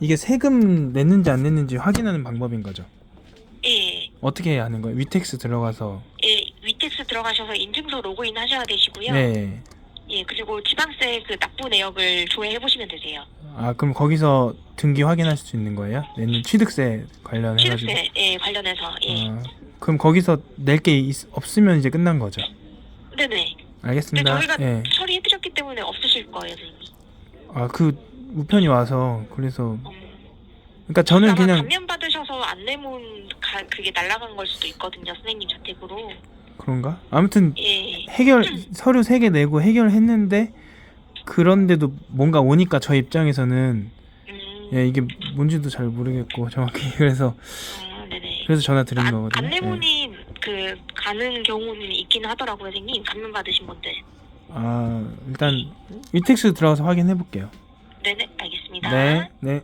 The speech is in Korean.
이게 세금 냈는지 안 냈는지 확인하는 방법인 거죠. 예, 어떻게 해야 하는 거예요? 위텍스 들어가서 예, 위텍스 들어가셔서 인증서 로그인 하셔야 되시고요. 네. 예, 그리고 지방세 그 납부 내역을 조회해 보시면 되세요. 아 그럼 거기서 등기 확인할 수 있는 거예요? 내는 취득세 관련해가지고. 취득세 예, 관련해서 예, 아, 그럼 거기서 낼 게 없으면 이제 끝난 거죠. 네네. 근데 알겠습니다. 저희가 예. 처리해 드렸기 때문에 없으실 거예요, 선생님. 아그 우편이 와서 그래서 음, 그러니까 저는 그냥 감면 받으셔서 안내문 가, 그게 날라간 걸 수도 있거든요, 선생님 자택으로. 그런가? 아무튼 예, 해결 서류 세 개 내고 해결했는데 그런데도 뭔가 오니까 저 입장에서는 음, 예 이게 뭔지도 잘 모르겠고 정확히 그래서 아, 네네. 그래서 전화 드린 안, 거거든요. 예. 안내문이 그 가는 경우는 있기는 하더라고요, 선생님. 감면 받으신 분들. 아 일단 위텍스 들어가서 확인해 볼게요. 네네, 알겠습니다. 네, 네.